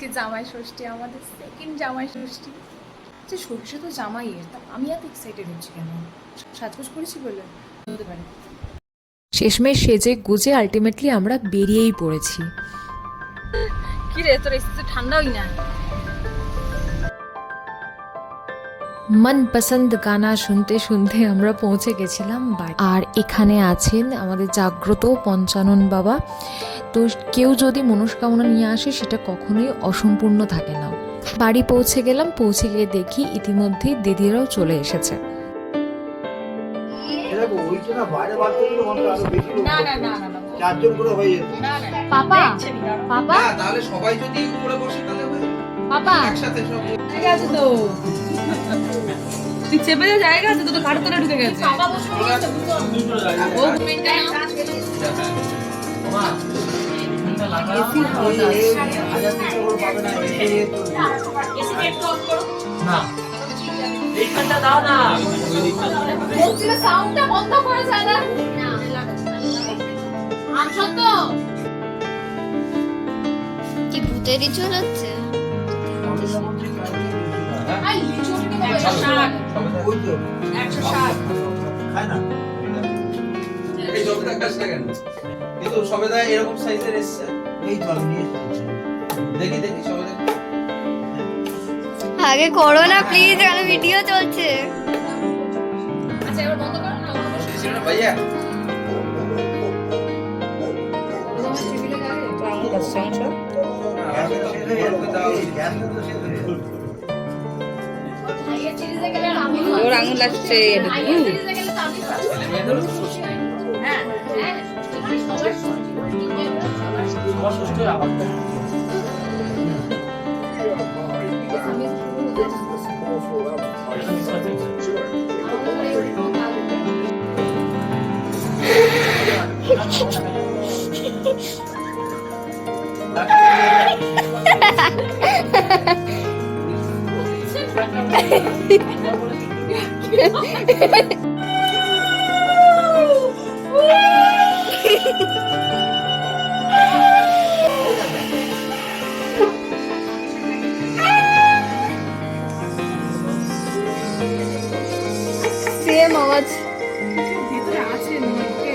আজকে জামাই ষষ্ঠী, আমাদের সেকেন্ড জামাই ষষ্ঠী। যে ষষ্ঠী তো জামাইয়ের, তা আমি এত এক্সাইটেড হচ্ছি কেন? সাজগোজ করেছি বলে? বলতে পারে। শেষমেশ সেজে গুজে আলটিমেটলি আমরা বেরিয়েই পড়েছি। কি রে তোর এসে ঠান্ডা হই না মনপসন্দ গানা শুনতে শুনতে আমরা পৌঁছে গেছিলাম বাড়ি। আর এখানে আছেন আমাদের জাগ্রত পঞ্চানন বাবা। তো কেউ যদি মনস্কামনা নিয়ে আসে সেটা কখনোই অসম্পূর্ণ থাকে না। বাড়ি পৌঁছে গেলাম পৌঁছে গিয়ে দেখি ইতিমধ্যেই দিদিরাও চলে এসেছে। চারজন করে হয়ে যেত। পাপা। পাপা? তাহলে সবাই যদি উপরে বসে তাহলে হবে। পাপা? একসাথে সব জায়গা আছে তো। তুই চেপে যা জায়গা আছে তো তো কাঠে ঢুকে গেছে। ও ঘুমিয়ে হাজার তিনশো করে পাবে না। সাউন্ডটা বন্ধ করে যায় না? কি ভূতেরই চলাচ্ছে ওই তো একশো ষাট। খায় না? এই জমিদার কাজটা কেন? কিন্তু সবেদা এরকম সাইজের এসছে। এই তো আমি নিয়ে দেখি দেখি সবেদা। আগে করো না প্লিজ এখানে ভিডিও চলছে। আচ্ছা এবার বন্ধ করো না ভাইয়া গ্যাস তো শেষ গ্যাস তো শেষ গেল ওর আঙুল ছেলে মেয়েদেরও তো ষষ্ঠী। সেম আওয়াজ ভিতরে আছে ঢুকে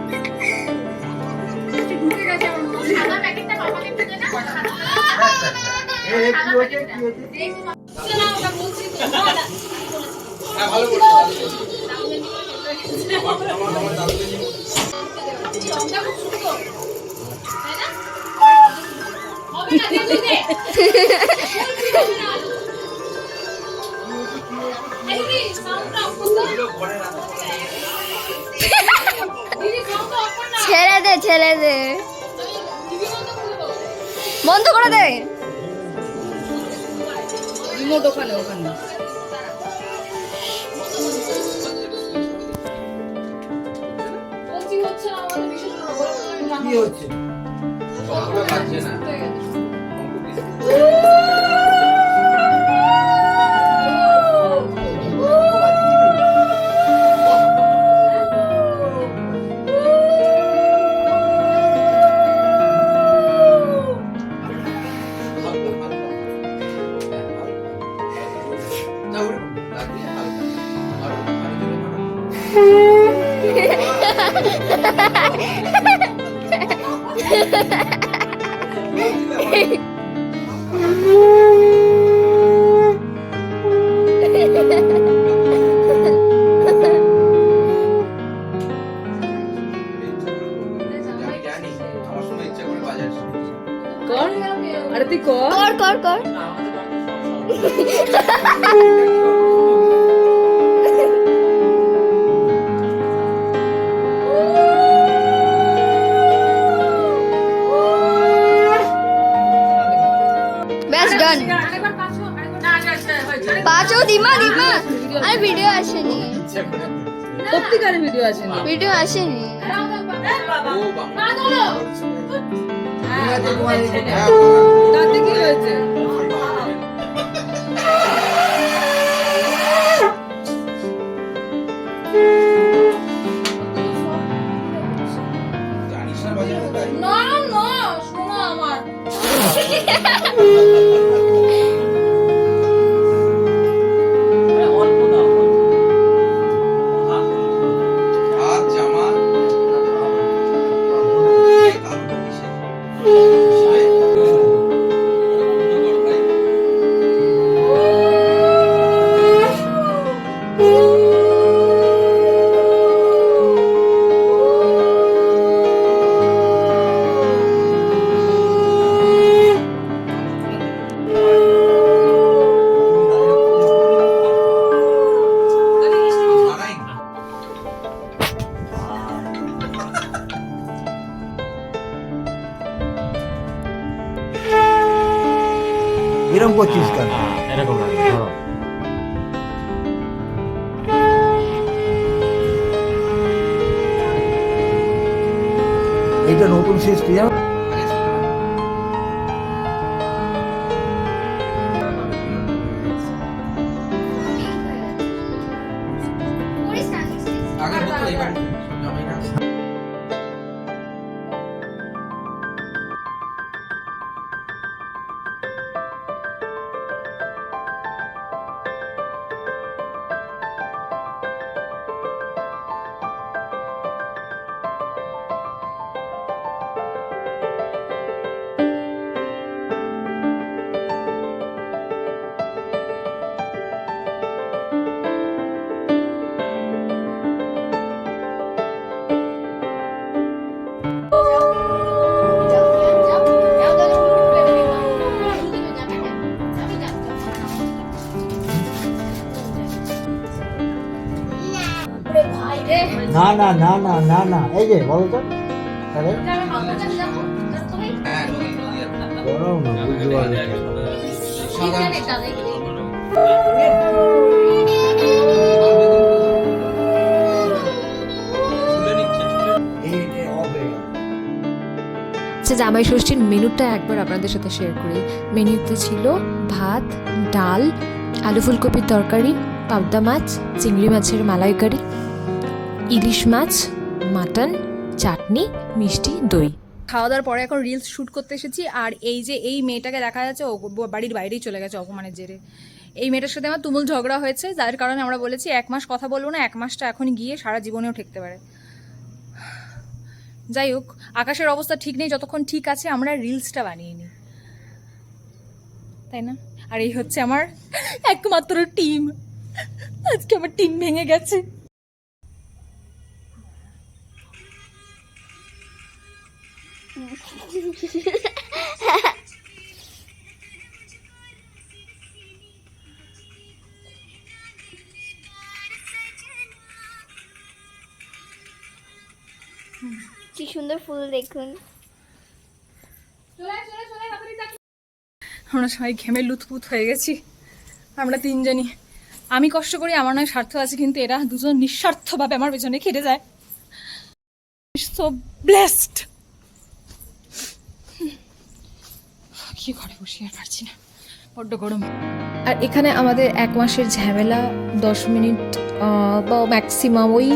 ছেড়ে দে ছেড়ে দে। বন্ধ করে দে। রিমোট ওখানে। ওখানে কি হচ্ছে। করে বাজার কর আরে তুই কর। কর কর কর। পাঁচও দিমা দিমা। আরে ভিডিও আসেনি। সত্যিকারের ভিডিও আছে না ভিডিও আসেনি। তাতে কি হয়েছে? জানিস না বাজারে তাই না না শোনো আমার। হাত এরকম করছিস কেন এরকম এইটা নতুন সিস্টেম আগে ছিল না। আগে হতো এবার না না না না না না। এই যে, বলো তো। তাহলে? আচ্ছা জামাই ষষ্ঠীর মেনুটা একবার আপনাদের সাথে শেয়ার করি। মেনুতে ছিল ভাত, ডাল, আলু ফুলকপির তরকারি, পাবদা মাছ, চিংড়ি মাছের মালাইকারি। ইলিশ মাছ, মাটন, চাটনি, মিষ্টি, দই। খাওয়া দাওয়ার পরে এখন রিলস শুট করতে এসেছি আর এই যে এই মেয়েটাকে দেখা যাচ্ছে, ও বাড়ির বাইরেই চলে গেছে অপমানের জেরে। এই মেয়েটার সাথে আমার তুমুল ঝগড়া হয়েছে, যার কারণে আমরা বলেছি এক মাস কথা বলব না, এক মাসটা এখন গিয়ে সারা জীবনেও ঠেকতে পারে। যাই হোক, আকাশের অবস্থা ঠিক নেই, যতক্ষণ ঠিক আছে আমরা রিলসটা বানিয়ে নিই। তাই না? আর এই হচ্ছে আমার একমাত্র টিম আজকে আমার টিম ভেঙে গেছে। কি সুন্দর ফুল দেখুন। আমরা সবাই ঘেমে লুথপুত হয়ে গেছি। আমরা তিনজনই। আমি কষ্ট করি আমার নয় স্বার্থ আছে কিন্তু এরা দুজন নিঃস্বার্থভাবে আমার পেছনে খেটে যায়। সো ব্লেসড কি ঘরে বসে আর পারছি না। বড্ড গরম। আর এখানে আমাদের এক মাসের ঝামেলা, দশ মিনিট বা ম্যাক্সিমাম ওই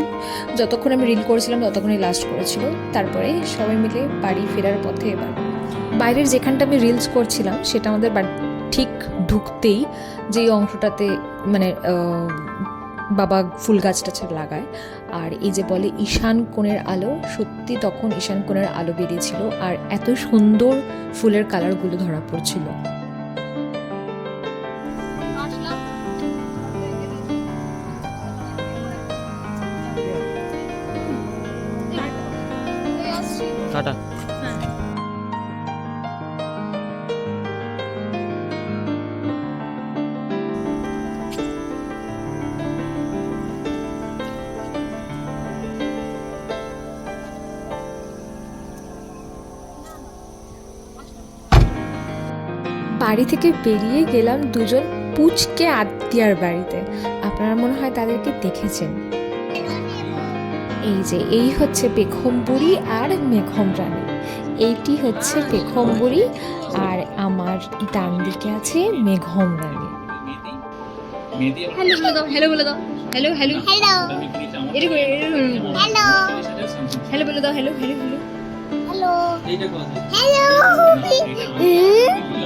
যতক্ষণ আমি রিল করেছিলাম ততক্ষণই লাস্ট করেছিল। তারপরে সবাই মিলে বাড়ি ফেরার পথে এবার। বাইরের যেখানটা আমি রিলস করছিলাম, সেটা আমাদের ঠিক ঢুকতেই যেই অংশটাতে মানে বাবা ফুল গাছ টাছ লাগায়। আর এই যে বলে ঈশান কোণের আলো, সত্যি তখন ঈশান কোণের আলো বেরিয়েছিল আর এত সুন্দর ফুলের কালারগুলো ধরা পড়ছিল। টাটা। বাড়ি থেকে বেরিয়ে গেলাম দুজন পুচকে আত্মীয়ার বাড়িতে। আপনারা মনে হয় তাদেরকে দেখেছেন। এই যে এই হচ্ছে বেগম বুড়ি আর মেঘম রানী। এইটি হচ্ছে বেগম বুড়ি আর আমার ডান দিকে আছে মেঘম রানী। হ্যালো বলে দাও। হ্যালো বলে দাও hello hello hello hello hello বলে দাও hello hello hello hello hello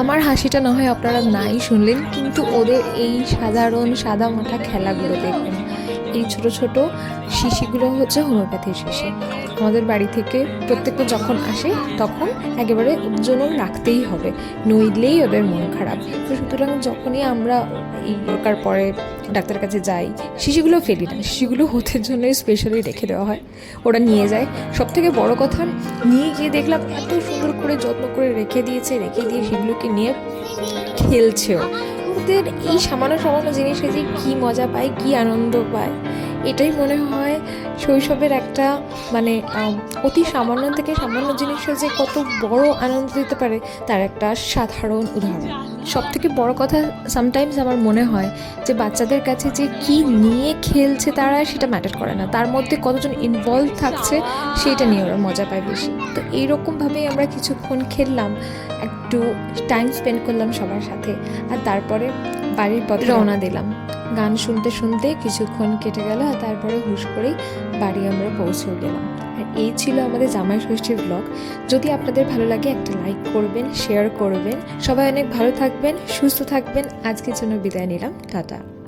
আমার হাসিটা না হয় আপনারা নাই শুনলেন, কিন্তু ওদের এই সাধারণ সাদা মাথা খেলাগুলো দেখবেন এই ছোট ছোট শিশিগুলো হচ্ছে হোমিওপ্যাথির শিশি। আমাদের বাড়ি থেকে প্রত্যেকটা যখন আসে, তখন একেবারে জন্য রাখতেই হবে, নইলেই ওদের মন খারাপ। তো সুতরাং যখনই আমরা এই দরকার পরে ডাক্তারের কাছে যাই, শিশিগুলো ফেলি না। শিশিগুলো ওদের জন্য স্পেশালি রেখে দেওয়া হয়, ওরা নিয়ে যায়। সব থেকে বড় কথা, নিয়ে গিয়ে দেখলাম এত সুন্দর করে যত্ন করে রেখে দিয়েছে, রেখে দিয়ে সেগুলোকে নিয়ে খেলছেও ওদের এই সামান্য সামান্য জিনিসে যে কী মজা পায় কী আনন্দ পায়। এটাই মনে হয় শৈশবের একটা মানে অতি সামান্য থেকে সামান্য জিনিসে যে কত বড় আনন্দ দিতে পারে তার একটা সাধারণ উদাহরণ। সব থেকে বড় কথা সামটাইমস আমার মনে হয় যে বাচ্চাদের কাছে যে কি নিয়ে খেলছে তারা সেটা ম্যাটার করে না। তার মধ্যে কতজন ইনভলভ থাকছে সেটা নিয়ে ওরা মজা পায় বেশি। তো এইরকমভাবেই আমরা কিছুক্ষণ খেললাম, একটু টাইম স্পেন্ড করলাম সবার সাথে। আর তারপরে বাড়ির পথে রওনা দিলাম। গান শুনতে শুনতে কিছুক্ষণ কেটে গেল আর তারপরে হুশ করেই বাড়ি আমরা পৌঁছে গেলাম। আর এই ছিল আমাদের জামাই ষষ্ঠীর ব্লগ যদি আপনাদের ভালো লাগে একটা লাইক করবেন শেয়ার করবেন। সবাই অনেক ভালো থাকবেন সুস্থ থাকবেন। আজকের জন্য বিদায় নিলাম। টাটা।